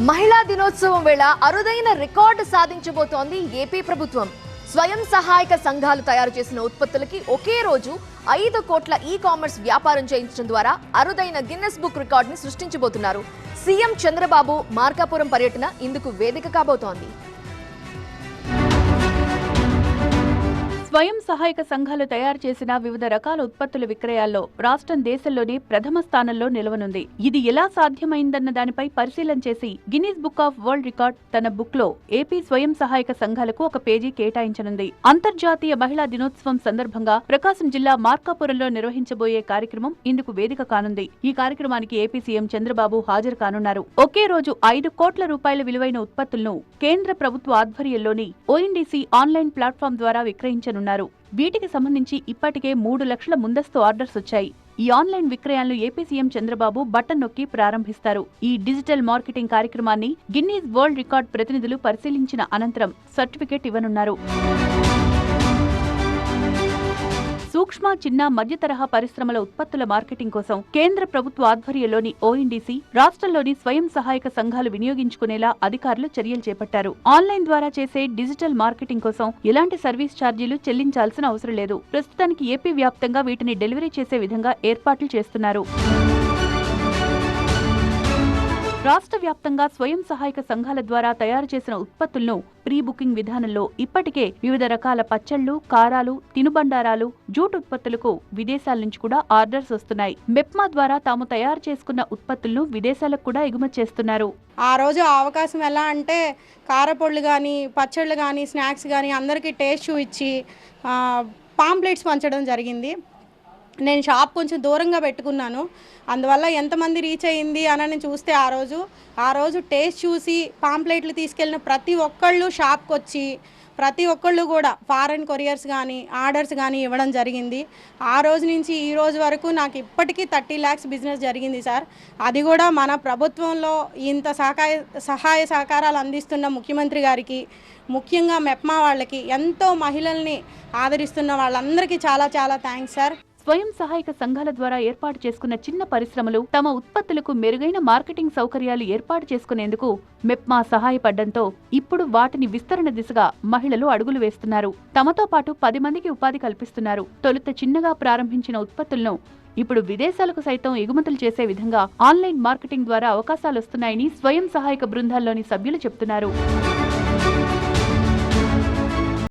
మహిళా దినోత్సవం వేళ అరుదైన రికార్డు సాధించబోతోంది ఏపీ ప్రభుత్వం. స్వయం సహాయక సంఘాలు తయారు చేసిన ఉత్పత్తులకి ఒకే రోజు ఐదు కోట్ల ఈ కామర్స్ వ్యాపారం చేయించడం ద్వారా అరుదైన గిన్నెస్ బుక్ రికార్డుని సృష్టించబోతున్నారు. సీఎం చంద్రబాబు మార్కాపురం పర్యటన ఇందుకు వేదిక కాబోతోంది. స్వయం సహాయక సంఘాలు తయారు చేసిన వివిధ రకాల ఉత్పత్తుల విక్రయాల్లో రాష్ట్రం దేశంలోనే ప్రథమ స్థానంలో నిలవనుంది. ఇది ఎలా సాధ్యమైందన్న దానిపై పరిశీలన చేసి Guinness book of world record తన బుక్లో ఏపీ స్వయం సహాయక సంఘాలకు ఒక పేజీ కేటాయించనుంది. అంతర్జాతీయ మహిళా దినోత్సవం సందర్భంగా ప్రకాశం జిల్లా మార్కాపురంలో నిర్వహించబోయే కార్యక్రమం ఇందుకు వేదిక కానుంది. ఈ కార్యక్రమానికి ఏపీ సీఎం చంద్రబాబు హాజరు కానున్నారు. ఒకే రోజు ఐదు కోట్ల రూపాయల విలువైన ఉత్పత్తులను కేంద్ర ప్రభుత్వ ఆధ్వర్యంలోని ఓఎన్డీసీ ఆన్లైన్ ప్లాట్ఫామ్ ద్వారా విక్రయించనున్నారు వీటికి సంబంధించి ఇప్పటికే మూడు లక్షల ముందస్తు ఆర్డర్స్ వచ్చాయి. ఈ ఆన్లైన్ విక్రయాలను ఏపీ సీఎం చంద్రబాబు బటన్ నొక్కి ప్రారంభిస్తారు. ఈ డిజిటల్ మార్కెటింగ్ కార్యక్రమాన్ని గిన్నీస్ వరల్డ్ రికార్డ్ ప్రతినిధులు పరిశీలించిన అనంతరం సర్టిఫికేట్ ఇవ్వనున్నారు. సూక్ష్మ చిన్న మధ్య తరహా పరిశ్రమల ఉత్పత్తుల మార్కెటింగ్ కోసం కేంద్ర ప్రభుత్వ ఆధ్వర్యంలోని ఓఎన్డీసీ రాష్ట్రంలోని స్వయం సహాయక సంఘాలు వినియోగించుకునేలా అధికారులు చర్యలు చేపట్టారు. ఆన్లైన్ ద్వారా చేసే డిజిటల్ మార్కెటింగ్ కోసం ఎలాంటి సర్వీస్ ఛార్జీలు చెల్లించాల్సిన అవసరం లేదు. ప్రస్తుతానికి ఏపీ వ్యాప్తంగా వీటిని డెలివరీ చేసే విధంగా ఏర్పాట్లు చేస్తున్నారు. రాష్ట్ర వ్యాప్తంగా స్వయం సహాయక సంఘాల ద్వారా తయారు చేసిన ఉత్పత్తులను ప్రీ బుకింగ్ విధానంలో ఇప్పటికే వివిధ రకాల పచ్చళ్ళు కారాలు తినుబండారాలు జూట్ ఉత్పత్తులకు విదేశాల నుంచి కూడా ఆర్డర్స్ వస్తున్నాయి. మెప్మా ద్వారా తాము తయారు చేసుకున్న ఉత్పత్తులను విదేశాలకు కూడా ఎగుమతి చేస్తున్నారు. ఆ రోజు అవకాశం ఎలా అంటే కారపొళ్ళు కానీ పచ్చళ్ళు కానీ స్నాక్స్ కానీ అందరికీ టేస్ట్ చూపించి పాంప్లెట్స్ పంచడం జరిగింది. నేను షాప్ కొంచెం దూరంగా పెట్టుకున్నాను. అందువల్ల ఎంతమంది రీచ్ అయ్యింది అని చూస్తే ఆ రోజు ఆ రోజు టేస్ట్ చూసి పాంప్లెట్లు తీసుకెళ్ళిన ప్రతి ఒక్కళ్ళు షాప్కి వచ్చి ప్రతి ఒక్కళ్ళు కూడా ఫారెన్ కొరియర్స్ కానీ ఆర్డర్స్ కానీ ఇవ్వడం జరిగింది. ఆ రోజు నుంచి ఈ రోజు వరకు నాకు ఇప్పటికీ థర్టీ ల్యాక్స్ బిజినెస్ జరిగింది సార్. అది కూడా మన ప్రభుత్వంలో ఇంత సహాయ సహాయ సహకారాలు అందిస్తున్న ముఖ్యమంత్రి గారికి ముఖ్యంగా మెప్మా వాళ్ళకి ఎంతో మహిళల్ని ఆదరిస్తున్న వాళ్ళందరికీ చాలా చాలా థ్యాంక్స్ సార్ స్వయం సహాయక సంఘాల ద్వారా ఏర్పాటు చేసుకున్న చిన్న పరిశ్రమలు తమ ఉత్పత్తులకు మెరుగైన మార్కెటింగ్ సౌకర్యాలు ఏర్పాటు చేసుకునేందుకు మెప్మా సహాయపడ్డంతో ఇప్పుడు వాటిని విస్తరణ దిశగా మహిళలు అడుగులు వేస్తున్నారు. తమతో పాటు పది మందికి ఉపాధి కల్పిస్తున్నారు. తొలుత చిన్నగా ప్రారంభించిన ఉత్పత్తులను ఇప్పుడు విదేశాలకు సైతం ఎగుమతులు చేసే విధంగా ఆన్లైన్ మార్కెటింగ్ ద్వారా అవకాశాలు వస్తున్నాయని స్వయం సహాయక బృందాల్లోని సభ్యులు చెబుతున్నారు.